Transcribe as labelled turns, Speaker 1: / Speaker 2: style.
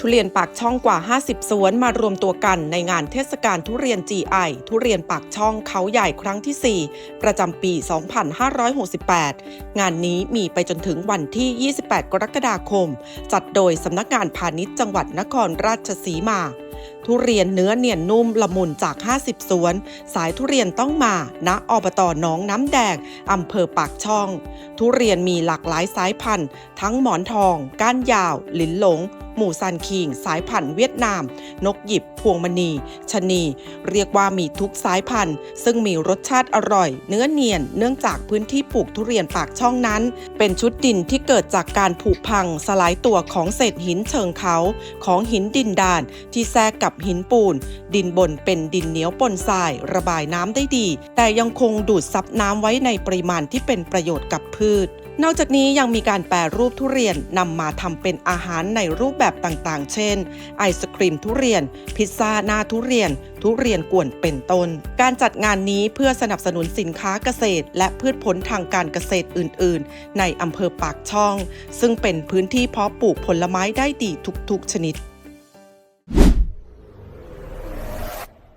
Speaker 1: ทุเรียนปากช่องกว่า 50 สวนมารวมตัวกันในงานเทศกาลทุเรียน GI ทุเรียนปากช่องเขาใหญ่ครั้งที่ 4 ประจำปี 2568 งานนี้มีไปจนถึงวันที่ 28 กรกฎาคม จัดโดยสำนักงานพาณิชย์จังหวัดนครราชสีมา ทุเรียนเนื้อเนียนนุ่มละมุนจาก 50 สวน สายทุเรียนต้องมาณอบตหนองน้ำแดงอำเภอปากช่อง ทุเรียนมีหลากหลายสายพันธุ์ ทั้งหมอนทอง ก้านยาว หลินหลง หมู่ซันคิง สายพันธุ์เวียดนาม นกหยิบ พวงมณีชะนี เรียกว่ามีทุกสายพันธุ์ ซึ่งมีรสชาติอร่อย เนื้อเนียน เนื่องจากพื้นที่ปลูกทุเรียนปากช่องนั้น เป็นชุดดินที่เกิดจากการผุพังสลายตัวของเศษหินเชิงเขา ของหินดินดาน ที่แทรกกับหินปูน ดินบนเป็นดินเหนียวปนทราย ระบายน้ำได้ดี แต่ยังคงดูดซับน้ำไว้ในปริมาณที่เป็นประโยชน์กับพืช นอกจากนี้ยังมีการแปรรูปทุเรียนนำมาทำเป็นอาหารในรูปแบบต่างๆ เช่น ไอศครีมทุเรียน พิซซ่าหน้าทุเรียน ทุเรียนกวนเป็นต้น การจัดงานนี้เพื่อสนับสนุนสินค้าเกษตร และพืชผลทางการเกษตรอื่น ๆ ในอำเภอปากช่อง ซึ่งเป็นพื้นที่เพาะปลูกผลไม้ได้ดีทุก ๆ ชนิด